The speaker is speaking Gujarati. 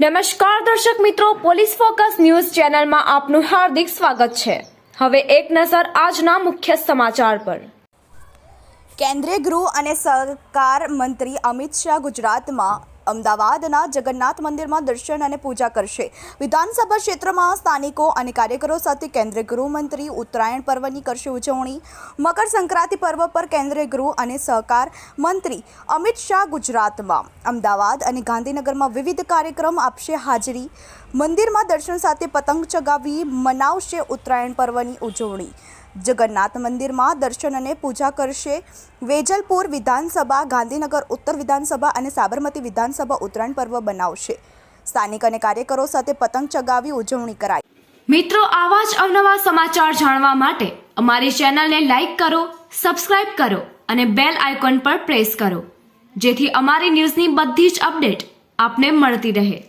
નમસ્કાર દર્શક મિત્રો, પોલીસ ફોકસ ન્યૂઝ ચેનલમાં આપનું હાર્દિક સ્વાગત છે. હવે એક નજર આજના મુખ્ય સમાચાર પર. કેન્દ્રીય ગૃહ અને સહકાર મંત્રી અમિત શાહ ગુજરાતમાં અમદાવાદના જગન્નાથ મંદિરમાં દર્શન અને પૂજા કરશે. વિધાનસભા ક્ષેત્રમાં સ્થાનિકો અને કાર્યકરો સાથે કેન્દ્રીય ગૃહમંત્રી ઉત્તરાયણ પર્વની કરશે ઉજવણી. મકર સંક્રાંતિ પર્વ પર કેન્દ્રીય ગૃહ અને સહકાર મંત્રી અમિત શાહ ગુજરાતમાં. અમદાવાદ અને ગાંધીનગરમાં વિવિધ કાર્યક્રમ આપશે હાજરી. મંદિરમાં દર્શન સાથે પતંગ ચગાવી મનાવશે ઉત્તરાયણ પર્વની ઉજવણી. જગન્નાથ મંદિરમાં દર્શન અને પૂજા કરશે. વેજલપુર વિધાનસભા, ગાંધીનગર ઉત્તર વિધાનસભા અને સાબરમતી વિધાનસભા ઉત્તરાયણ પર્વ બનાવશે. સ્થાનિક અને કાર્યકરો સાથે પતંગ ચગાવી ઉજવણી કરાઈ. મિત્રો, આવા જ અવનવા સમાચાર જાણવા માટે અમારી ચેનલને લાઇક કરો, સબસ્ક્રાઇબ કરો અને બેલ આઇકોન પર પ્રેસ કરો, જેથી અમારી ન્યૂઝની બધી જ અપડેટ આપને મળતી રહે.